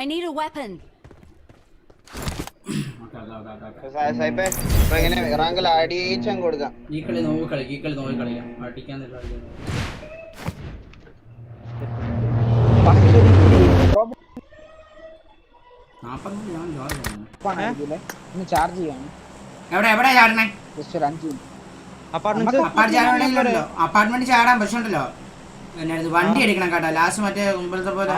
I need a weapon. സായിപ്പേ ഇപ്പൊ എങ്ങനെ റാങ്കിൽ അടിയിച്ചങ്ങ് കൊടുക്കാം. ഈ കളി നോക്കി കളിക്കും ഈ കളി നോക്കി കളിക്കാം. ജോലി ചാർജ് ചെയ്യാണ്. എവിടെ എവിടെ ചാടണേ അപ്പാർട്ട്മെന്റ് അപ്പാർട്ട്മെന്റ് ചാടാൻ പ്രശ്നമുണ്ടല്ലോ. പിന്നെ ഇത് വണ്ടി എടുക്കണം കേട്ടോ. ലാസ്റ്റ് മറ്റേ മുമ്പിലത്തെ പോലെ.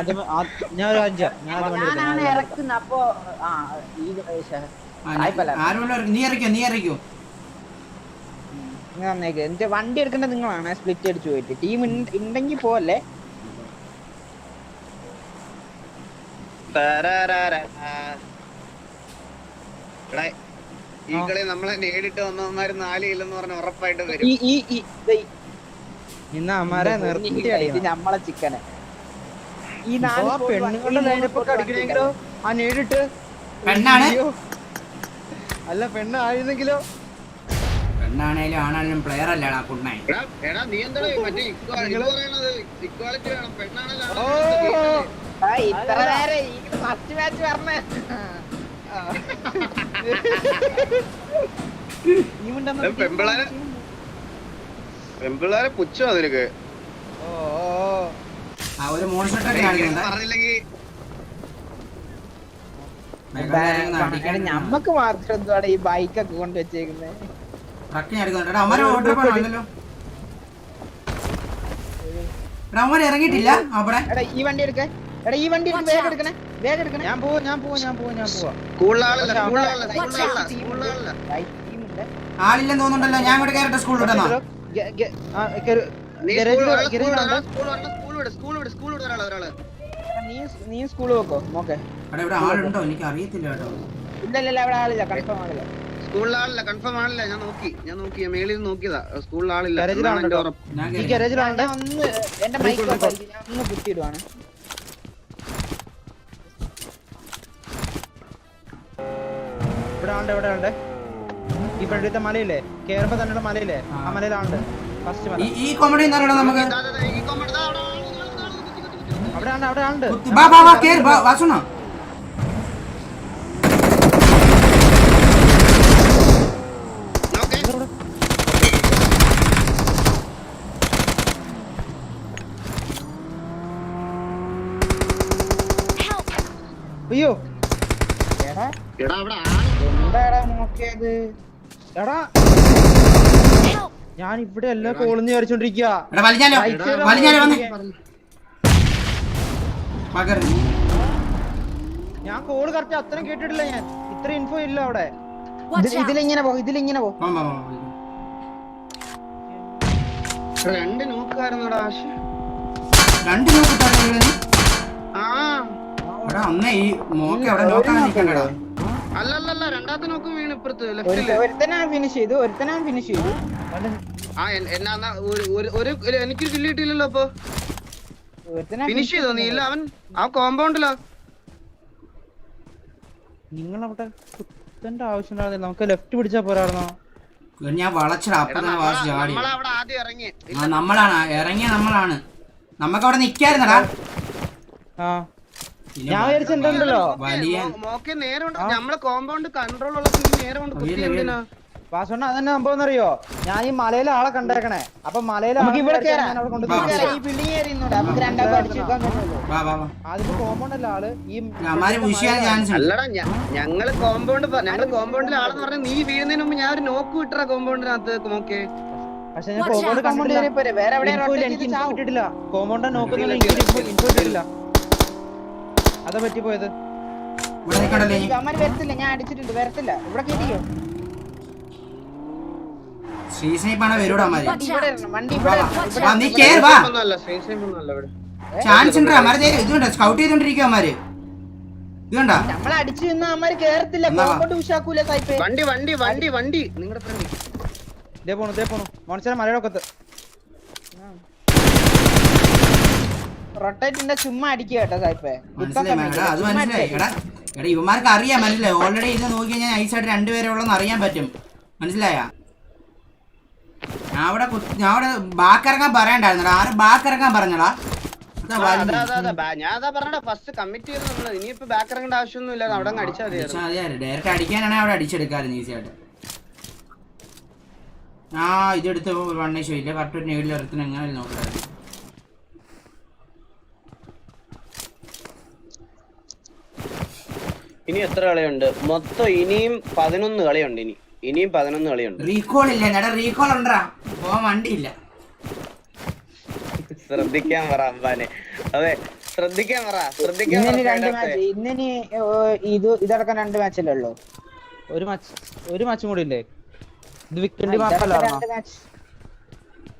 ഞാൻ ഒരു അഞ്ചാ. ഞാൻ വണ്ടി എടുക്കാം. ഞാനാണ് ഇറക്കുന്നത്. അപ്പൊ ആ ഈ ശ്ശെ. ആ, സായിപ്പല്ല. ആരുള്ള നീ ഇറക്കോ നീ ഇറക്കോ എന്റെ വണ്ടി എടുക്കേണ്ടത് നിങ്ങളാണ്. സ്പ്ലിറ്റ് അടിച്ചു പോയിട്ട്. ടീം ഉണ്ടെങ്കിൽ പോലെ ഈ കളി നമ്മളെ നേരിട്ട് വന്നവന്മാര് നാല് ഇല്ലെന്ന് പറഞ്ഞ ഉറപ്പായിട്ട് വരും. ഈ ഈ ഈ ദേ ഈ- ഇന്ന് അമ്മാരെ നിർത്തി നമ്മളെ ചിക്കനെ ഈ നാല് പെണ്ണുങ്ങളുടെ ഈ അടിക്കണെങ്കിലോ ആ നേരിട്ട്. പെണ്ണാണ്. അല്ല പെണ്ണായിരുന്നെങ്കിലോ? പെണ്ണാണേലും ആണാണേലും പ്ലെയർ അല്ലേടാ കുണ്ണായി ഇത്ര നേരം ഫസ്റ്റ് മാച്ച് പറഞ്ഞേ. പെമ്പിളാരെ പെമ്പിളാരെ പെമ്പിള്ളാരെ പുച്ഛം അതിനൊക്കെ ആ ഒരു മോൺഷോട്ടൊക്കെ പറഞ്ഞില്ലെങ്കിൽ ഞമ്മക്ക് മാത്രം എന്തുവാണ് ഈ ബൈക്കൊക്കെ കൊണ്ട് വെച്ചേക്കുന്നത് ഇറങ്ങിയിട്ടില്ല? ഈ വണ്ടി എടുക്കേ. എടാ ഈ വണ്ടി വേഗം എടുക്കണേ വേഗം എടുക്കണേ. ഞാൻ പോവാ ഞാൻ പോവാ ഞാൻ പോവാ ഞാൻ പോവാ. ആളില്ലെന്ന് തോന്നുന്നുണ്ടല്ലോ. ഞാൻ ഇവിടെ കയറട്ടെ സ്കൂളിലോട്ടെന്നാ നീ സ്കൂൾ സ്കൂളിൽ വെക്കോ? നോക്കേ. ഇവിടെ ആളുണ്ടോ? എനിക്ക് അറിയത്തില്ല കേട്ടോ. ഇല്ല ഇല്ല ഇല്ല അവിടെ ആളില്ല. കൺഫേം ആളില്ല. സ്കൂളിലാളില്ല കൺഫേം ആളില്ല. ഞാൻ നോക്കി ഞാൻ നോക്കി മേളിൽ നിന്ന് നോക്കിയതാ. സ്കൂളിൽ ആളില്ല. എന്റെ മൈക്ക് ഒന്ന് കുത്തിയിടുവാണ്. ഇവിടെ ഉണ്ട് ഇവിടെ ഉണ്ട് ഈ മലയില്ലേ? കേറുമ്പോ തന്നെയുള്ള മലയില്ലേ? ആ. മലയിലാണ്ട് ഫസ്റ്റ് മല ഈ ഈ കോമഡി നമുക്ക് അവിടെ കുത്തി. അവിടെ ഉണ്ട് അവിടെ ഉണ്ട് കുത്തി- വാ വാ വാ കേറ് വാ വാസുണ അയ്യോ. എടാ എടാ അവിടെ ആൾ എന്താടാ നോക്കിയത്? എടാ. ഞാൻ ഇവിടെ എല്ലാം കോളെന്ന് വിചാരിച്ചോണ്ടിരിക്കുക ഞാൻ കോൾ കറക്റ്റ് അത്രയും കേട്ടിട്ടില്ല ഞാൻ. ഇത്ര ഇൻഫോ ഇല്ല അവിടെ! ഇതിലിങ്ങനെ പോ ഇതിലിങ്ങനെ പോ. രണ്ട് നോക്കായിരുന്നോടാ ആശ. രണ്ട് നോക്കിട്ടാണ് ആ. അന്നേ ഈ മോക്കെ അവിടെ നോക്കാൻ നിൽക്കണ്ടടാ. അല്ലല്ലല്ല രണ്ടാമത്തെ നോക്കും വീണ് ഇപ്പുറത്ത് ലെഫ്റ്റിൽ ഒരുത്തനാണ് ഫിനിഷ് ചെയ്തു ഒരുത്തനാണ് ഫിനിഷ് ചെയ്തു. ആ എന്നാ ഒരു എനിക്കൊരു കില്ല് കിട്ടിയില്ലല്ലോ അപ്പൊ. ഫിനിഷ് ചെയ്തോ? നീ ഇല്ല അവൻ? ആ കോമ്പൗണ്ടിലാ നിങ്ങൾ അവിടെ കുത്തന്റെ ആവശ്യം നമുക്ക് ലെഫ്റ്റ് പിടിച്ചാ പോരായിരുന്നോ? ഞാൻ വളച്ചടാ. അപ്പൊ തന്നെ വാസ് ചാടി. നമ്മളവിടെ ആദ്യം ഇറങ്ങി. നമ്മളാണ്. ഇറങ്ങിയ നമ്മളാണ്. നമുക്ക് അവിടെ നിക്കായിരുന്നടാ. ആ. ഞാൻ വിചാരിച്ചിട്ടുണ്ടല്ലോ വലിയ മോക്കെ നേരെ കൊണ്ട് നമ്മളെ കോമ്പൗണ്ട് കൺട്രോൾ ഉള്ള വാസണ്ണ അതന്നെ സംഭവം അറിയോ ഞാൻ ഈ മലയിലെ ആളെ കണ്ടേക്കണേ. അപ്പൊ മലയിലെ നമുക്ക് ആളെ ഈ അതിപ്പോ കോമ്പൗണ്ട് അല്ല ആൾ. ഞങ്ങൾ കോമ്പൗണ്ട് ഞങ്ങൾ കോമ്പൗണ്ടിലെ ആളെന്ന് പറഞ്ഞാൽ നീ വീഴുന്നതിന് മുമ്പ് ഞാൻ ഒരു നോക്ക് വിട്ടറ കോമ്പൗണ്ടിനകത്ത് നോക്കെ പക്ഷെ ഞാൻ കോമ്പൗണ്ട് കണ്ടിട്ടില്ല കോമ്പൗണ്ട് നോക്കുന്നില്ല ഇൻഫോ കിട്ടിയിട്ടില്ല. അതാ പറ്റിപ്പോയത്. അമ്മ വരത്തില്ല ഞാൻ അടിച്ചിട്ടുണ്ട് വരത്തില്ല. ഇവിടെ ചാൻസ് ഉണ്ട്? അമാര് ഇതുണ്ട് സ്കൗട്ട് ചെയ്തോണ്ടിരിക്കും അമാര് ഇതുണ്ടാ അടിച്ചു നിന്ന കേറത്തില്ല. ഉഷാക്കൂല വണ്ടി വണ്ടി വണ്ടി വണ്ടി. നിങ്ങളുടെ ഫ്രണ്ട് ഇതേ പോണു ഇതേ പോണു. മോണിച്ചാൽ മലയുടെ ഒക്കത്ത് റൊട്ടേറ്റിന്റെ ചുമ്മാ അടിക്കുക കേട്ടോ സായിപ്പേ. അത് മനസ്സിലായി. എടാ എടാ ഇവന്മാർക്ക് അറിയാം മനസ്സിലായി? ഓൾറെഡി ഇത് നോക്കി കഴിഞ്ഞാൽ ഐസായിട്ട് രണ്ടുപേരെ ഉള്ളെന്ന് അറിയാൻ പറ്റും. മനസ്സിലായ? ഞാൻ അവിടെ ഞാൻ അവിടെ ബാക്കിറങ്ങാൻ പറയണ്ടായിരുന്നടാ. ആരും ബാക്കിറങ്ങാൻ പറഞ്ഞടാ. ഞാൻ ഡയറക്റ്റ് അടിക്കാനാണ് അവിടെ അടിച്ചെടുക്കാറ് ഈസിയായിട്ട് ആ ഇതെടുത്ത് വണ്ണേ ഇഷ്യൂ ഇല്ല. കറക്റ്റ് ഒരു നേടിൽ ഇറത്തിന് എങ്ങനെ നോക്കണ്ടായിരുന്നു ഇനി എത്ര കളിയുണ്ട്? മൊത്തം ഇനിയും പതിനൊന്ന് കളിയുണ്ട് ഇനി. ഇനിയും പതിനൊന്ന് കളിയുണ്ട്. റീകോൾ ഇല്ല നേടാ റീകോൾ ഉണ്ടാ പോവാൻ വണ്ടിയില്ല. ശ്രദ്ധിക്കാൻ പറ അമ്പാനെ. അതെ ശ്രദ്ധിക്കാൻ പറ ശ്രദ്ധിക്കാൻ ഇന്നിനി രണ്ട് മാച്ച് ഇന്നിനി ഇത് ഇതടക്കം രണ്ട് മാച്ചല്ലേ ഉള്ളൂ? ഒരു മാച്ച് ഒരു മാച്ചും കൂടി ഇല്ലേ? ഇത് വിക്കണ്ടി ഇതടക്കം മാപ്പല്ലായിരുന്നോ രണ്ട് മാപ്പ്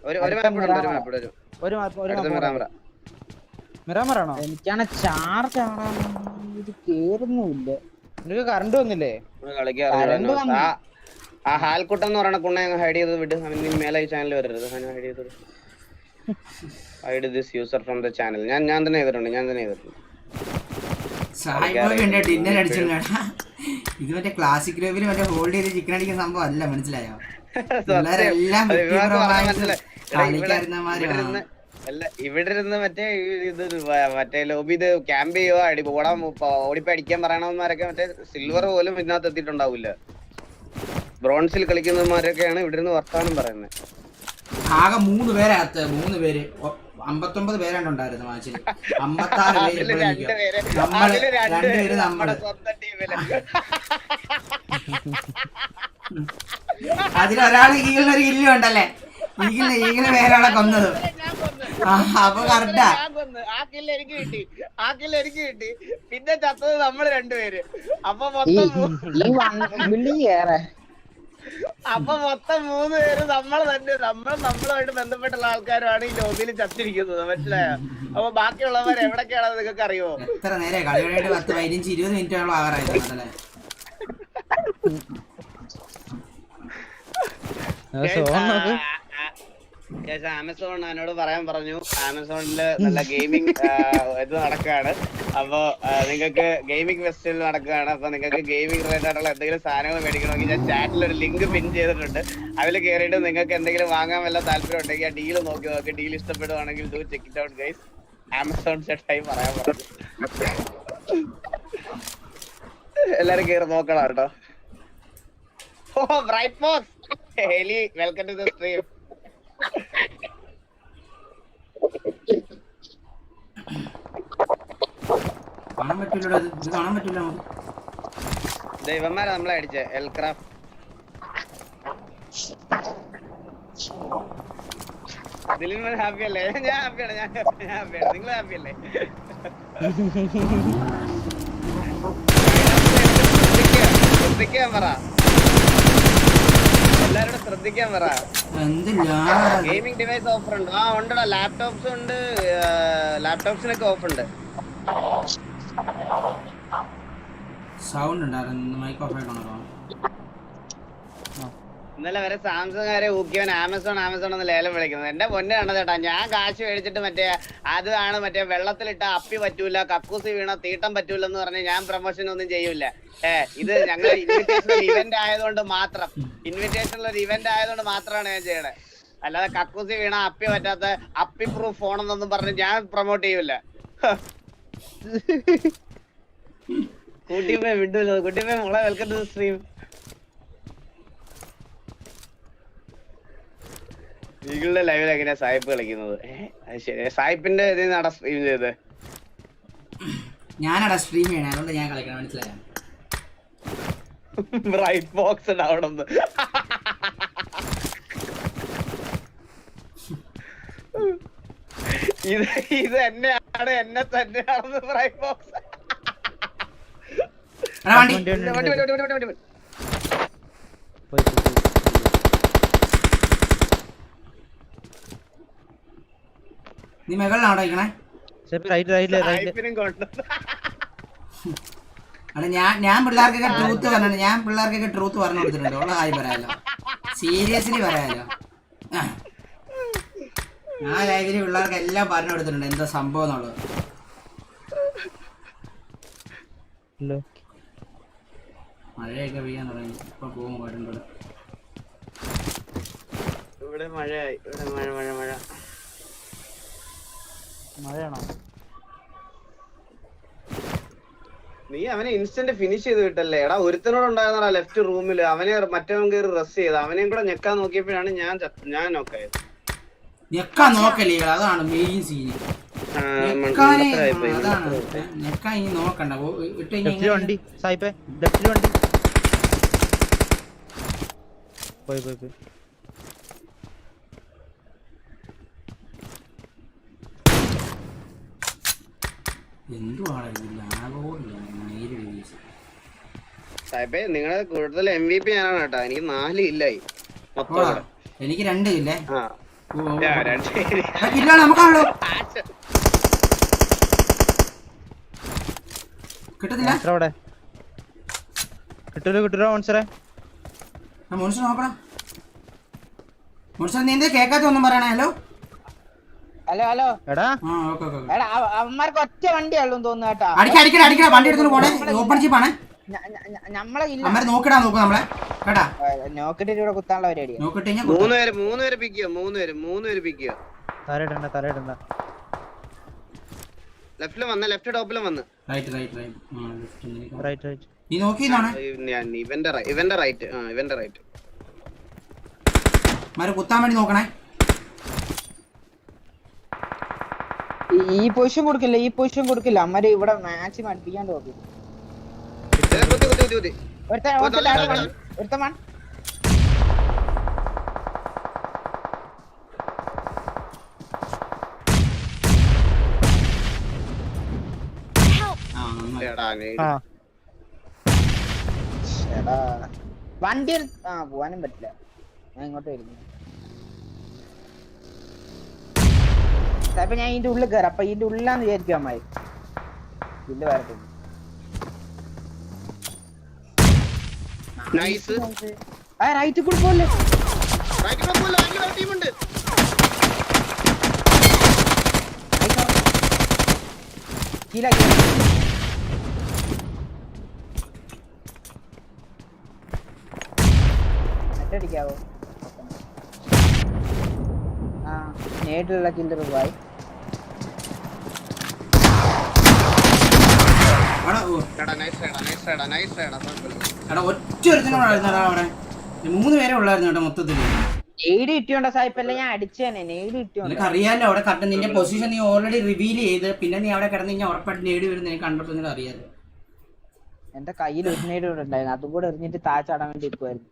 ഒരു ഒരു മാപ്പ് ഉണ്ട് ഒരു മാപ്പ് ഒരു ഒരു മാപ്പ് ഒരു അടുത്ത മാപ്പ് മിറാമറ മിറാമറാണോ എനിക്കാണ് ചാർജ് ഇത് കേറുന്നുമില്ല. നിനക്ക് കറണ്ട് വന്നില്ലേ. ആ ഹാൽക്കുട്ടൻ എന്ന് പറയുന്ന കുണ്ണ ഹൈഡ് ചെയ്ത് വിട്. അവൻ മേലെ ഈ ചാനൽ വരരുത്. അവൻ ഹൈഡ് ചെയ്ത് hide this user from the channel ഞാൻ ഞാൻ തന്നെ ചെയ്തിട്ടുണ്ട് ഞാൻ തന്നെ ചെയ്തിട്ടുണ്ട്. ഇത് മറ്റേ ക്ലാസിക് ഗ്രൂപ്പിൽ മറ്റേ ഹോൾഡ് ചെയ്ത് ചിക്കൻ അടിക്കുന്ന സംഭവം അല്ല മനസ്സിലായോ? പിള്ളേരെല്ലാം കളിക്കാരുന്നമാര് അല്ല ഇവിടെ ഇരുന്ന് മറ്റേ ഇത് മറ്റേ ലോബി ഇത് ക്യാമ്പ് ചെയ്യുക അടി ഓടാൻ പ- ഓടിപ്പോ അടിക്കാൻ പറയണവന്മാരൊക്കെ മറ്റേ സിൽവർ പോലും ഇതിനകത്ത് എത്തിയിട്ടുണ്ടാവില്ല ബ്രോൺസിൽ കളിക്കുന്നവന്മാരൊക്കെയാണ് ഇവിടെ ഇരുന്ന് വർത്താനം പറയുന്നത് ആകെ മൂന്ന് പേരകത്ത് മൂന്ന് പേര്. അമ്പത്തൊമ്പത് പേരാണ്ടുണ്ടായിരുന്നു മാച്ചിൽ അമ്പത്താറ് പേര് പേര്. നമ്മൾ രണ്ടുപേര് നമ്മുടെ ഒരു കില്ലും ഉണ്ടല്ലേ? ഈഗിളിന് ഇങ്ങനെ വേറെ കൊന്നത്. ആ, അപ്പൊ കറക്റ്റാ ഞാൻ കൊന്ന്. ആ കില്ല് എനിക്ക് കിട്ടി. ആ കില്ല് എനിക്ക് കിട്ടി. പിന്നെ ചത്തത് നമ്മൾ രണ്ടുപേര്. അപ്പൊ മൊത്തം മൂ- വിളി കേറെ അപ്പൊ മൊത്തം മൂന്ന് പേര് നമ്മൾ തന്നെ നമ്മൾ നമ്മളുമായിട്ട് ബന്ധപ്പെട്ടുള്ള ആൾക്കാരാണ് ഈ ലോബിയിൽ ചത്തിരിക്കുന്നത്. മനസ്സിലായോ? അപ്പൊ ബാക്കിയുള്ളവർ എവിടൊക്കെയാണെന്ന് നിങ്ങൾക്ക് അറിയോ എത്ര നേരെ കളിയുടെ പത്ത് പതിനഞ്ച് ഇരുപത് മിനിറ്റ് ആകാറായിരുന്നു അതല്ലേ സോൺ നോക്ക് ആമസോൺ എന്നോട് പറയാൻ പറഞ്ഞു. ആമസോണിൽ നല്ല ഗെയിമിംഗ് ഇത് നടക്കുകയാണ് അപ്പൊ നിങ്ങൾക്ക് ഗെയിമിംഗ് ഫെസ്റ്റിവൽ നടക്കുകയാണ്. അപ്പൊ നിങ്ങൾക്ക് ഗെയിമിംഗ് റിലേറ്റഡ് ആയിട്ടുള്ള എന്തെങ്കിലും സാധനങ്ങൾ മേടിക്കണമെങ്കിൽ ഞാൻ ചാറ്റിൽ ഒരു ലിങ്ക് പിൻ ചെയ്തിട്ടുണ്ട്. അതിൽ കയറിയിട്ട് നിങ്ങൾക്ക് എന്തെങ്കിലും വാങ്ങാൻ വല്ല താല്പര്യം ഉണ്ടെങ്കിൽ ആ ഡീൽ നോക്കി നോക്കി. ഡീൽ ഇഷ്ടപ്പെടുവാണെങ്കിൽ do check it out guys Amazon സെറ്റായി പറയാൻ പറഞ്ഞു. എല്ലാരും കയറി നോക്കണം കേട്ടോ. ഓ ബ്രൈറ്റ് ബോക്സ് ഹെലി വെൽക്കം ടു ദ സ്ട്രീം കാണാൻ നമ്മളെ അടിച്ച എൽക്രാഫ്റ്റ് ഹാപ്പി അല്ലേ? ഞാൻ ഹാപ്പിയാണ് ഞാൻ ഹാപ്പിയാണ് നിങ്ങൾ ഹാപ്പി അല്ലേ? ശ്രദ്ധിക്കാൻ പറ. എല്ലാരോടും ശ്രദ്ധിക്കാൻ പറ. ഗെയിമിംഗ് ഡിവൈസ് ഓഫർ ഉണ്ട്. ആ ഉണ്ടടാ. ലാപ്ടോപ്സ് ഉണ്ട്. ലാപ്ടോപ്സിനൊക്കെ ഓഫർ ഉണ്ട്. സൗണ്ട് ഉണ്ടായിരുന്നു മൈക്ക് ഓഫ് ആയിട്ടാണോ ഇന്നലെ വരെ സാംസങ് ഊക്കിയവൻ ആമസോൺ ആമസോൺ എന്ന് ലേലം വിളിക്കുന്നത്. എന്റെ പൊന്നെ ചേട്ടാ ഞാൻ കാശ് മേടിച്ചിട്ട് മറ്റേ അതാണ് മറ്റേ വെള്ളത്തിലിട്ട അപ്പി പറ്റൂല കക്കൂസി വീണ തീട്ടം പറ്റൂല എന്ന് പറഞ്ഞ് ഞാൻ പ്രൊമോഷൻ ഒന്നും ചെയ്യൂല ഏ ഇത് ഞങ്ങൾ ഇൻവിറ്റേഷണൽ ഇവന്റ് ആയതുകൊണ്ട് മാത്രം. ഇൻവിറ്റേഷണൽ ഒരു ഇവന്റ് ആയതുകൊണ്ട് മാത്രമാണ് ഞാൻ ചെയ്യണേ. അല്ലാതെ കക്കൂസി വീണ അപ്പി പറ്റാത്ത അപ്പി പ്രൂഫ് ഫോണെന്നൊന്നും പറഞ്ഞ് ഞാൻ പ്രൊമോട്ട് ചെയ്യൂല കുട്ടിയമ്മ വിട്ടൂല്ലോ കുട്ടിയമ്മ മോളെ വെൽക്കം ടു സ്ട്രീം നിങ്ങളുടെ ലൈവിൽ എങ്ങനെയാ സായിപ്പ് കളിക്കുന്നത്? ശരി. സായിപ്പിന്റെ ഇതിൽ നട സ്ട്രീം ചെയ്ത് ഞാനടാ സ്ട്രീം ചെയ്യണേ. അതുകൊണ്ട് ഞാൻ കളിക്കണം. മനസ്സിലായോ? റൈറ്റ് ബോക്സ് ഉണ്ടാവണം ഇത് ഇത് എന്നെയാണ് എന്നെ തന്നെയാണെന്ന് റൈറ്റ് ബോക്സ് വണ്ടി. വണ്ടി, വണ്ടി, വണ്ടി വണ്ടി. വണ്ടി വണ്ടി വണ്ടി വണ്ടി പോയി, പോയി, പോയി. നീ മുകളിലാണോ ഇരിക്കണേ? റൈറ്റ് റൈറ്റ് റൈറ്റ് സായിപ്പിനും കൊണ്ട് അല്ല ഞാൻ ഞാൻ പിള്ളേർക്കൊക്കെ ട്രൂത്ത് പറഞ്ഞു ഞാൻ പിള്ളേർക്കൊക്കെ ട്രൂത്ത് പറഞ്ഞു കൊടുത്തിട്ടുണ്ട്. ഉള്ള കാര്യം പറയാലോ. സീരിയസ്ലി പറയാലോ. ആ. ഞാൻ ലൈവിൽ പിള്ളേർക്ക് എല്ലാം പറഞ്ഞു കൊടുത്തിട്ടുണ്ട്. എന്താ സംഭവം എന്നുള്ളത്. മഴയൊക്കെ പെയ്യാൻ തുടങ്ങി. ഇപ്പൊ പോകും പാട്ടുണ്ട് ഇവിടെ മഴയായി. ഇവിടെ മഴ മഴ മഴ. മഴയാണോ? നീ അവനെ ഇൻസ്റ്റന്റ് ഫിനിഷ് ചെയ്ത് വിട്ടല്ലേ? എടാ ഒരുത്തനോട് ഉണ്ടായിരുന്ന ലെഫ്റ്റ് റൂമിൽ അവനെ മറ്റവൻ കയറി റസ് ചെയ്ത്. അവനെയും കൂടെ ഞെക്കാൻ നോക്കിയപ്പോഴാണ് ഞാൻ ഞാൻ നോക്കായത് ഞെക്കാൻ നോക്കല്ലേ? അതാണ് മെയിൻ സീൻ ഞെക്കാൻ ഇനി നോക്കണ്ട. വണ്ടി. വണ്ടി. പോയി പോയി. എന്തുവാണ് ഇത്? മയിൽ. സാഹിബേ കൂടുതൽ എം വി പി ഞാനാണ് കേട്ടോ. എനിക്ക് നാല് ഇല്ലായി മൊത്തം എനിക്ക് രണ്ട് ഇല്ലേ? നമുക്കാണല്ലോ കിട്ടത്തില്ല? അവിടെ. കിട്ടൂല കിട്ടൂല നോക്കണം. നീ എന്താ കേക്കാത്ത ഒന്നും പറയണേ? Hello hello hello. എടാ. ആ ഓക്കെ ഓക്കെ എടാ അവ- അവന്മാർക്ക് ഒറ്റ വണ്ടിയുള്ളൂ തോന്നുന്നു കേട്ടോ. അടിക്ക അടിക്കട അടിക്കട വണ്ടി എടുത്തോണ്ട് പോണേ. ഓപ്പൺ ജീപ്പാണ് നമ്മളെ ഇല്ല. അമ്മ നോക്കിടാ നോക്ക് നമ്മളെ. കേട്ടാ? നോക്കിട്ട് ഇവിടെ കുത്താനുള്ള പരിപാടി നോക്കിട്ട് മൂന്ന് പേര് മൂന്ന് പേര് പിക്ക് മൂന്ന് പേര് മൂന്ന് പേര് പിക്ക് ലെഫ്റ്റിലും വന്ന ലെഫ്റ്റ് ടോപ്പിലും വന്ന്. Right right right right right നീ ഇവന്റെ ഇവന്റെ റൈറ്റ് ആ ഇവന്റെ റൈറ്റ് മാര് കുത്താൻ വേണ്ടി നോക്കണേ. ഈ- പോഷൻ പൊസിഷൻ കൊടുക്കില്ല ഈ പൊസിഷൻ കൊടുക്കില്ല. അമ്മര് ഇവിടെ മാച്ച് മടിപ്പിക്കാൻ നോക്കി വണ്ടി ആ പോവാനും പറ്റില്ല. ഞാൻ ഇങ്ങോട്ട് വരുന്നു. അപ്പൊ ഞാൻ ഇതിന്റെ ഉള്ളിൽ കയറാം അപ്പൊ ഇതിന്റെ ഉള്ളിലാന്ന് വിചാരിക്കും അമ്മായി. ഇതിന്റെ വരട്ടെ നൈസ് ആ റൈറ്റ് കൂടെ പോലെ റൈറ്റ് കൂടെ പോലെ ടീം ആ ഒറ്റ കില്ലർ പോയി മൂന്ന് പേരെ ഉള്ളായിരുന്നു കേട്ടോ നെയ്ഡ് സായിപ്പല്ല ഞാൻ അടിച്ചേനെ നെയ്ഡ് ഇട്ടിയോണ്ട നിനക്ക് അറിയാലോ അവിടെ കറക്റ്റ് നിന്റെ പൊസിഷൻ നീ ഓൾറെഡി റിവീൽ ചെയ്ത് പിന്നെ നീ അവിടെ കിടന്ന് കഴിഞ്ഞാൽ ഉറപ്പായിട്ട് നേടി വരും നിനക്ക് കണ്ടിട്ട് അറിയാലോ. എന്റെ കയ്യിൽ ഒരു നെയ്ഡ് ഉണ്ടായിരുന്നു അതും കൂടെ എറിഞ്ഞിട്ട് താഴ്ചാടാൻ വേണ്ടി ഇരിക്കുവായിരുന്നു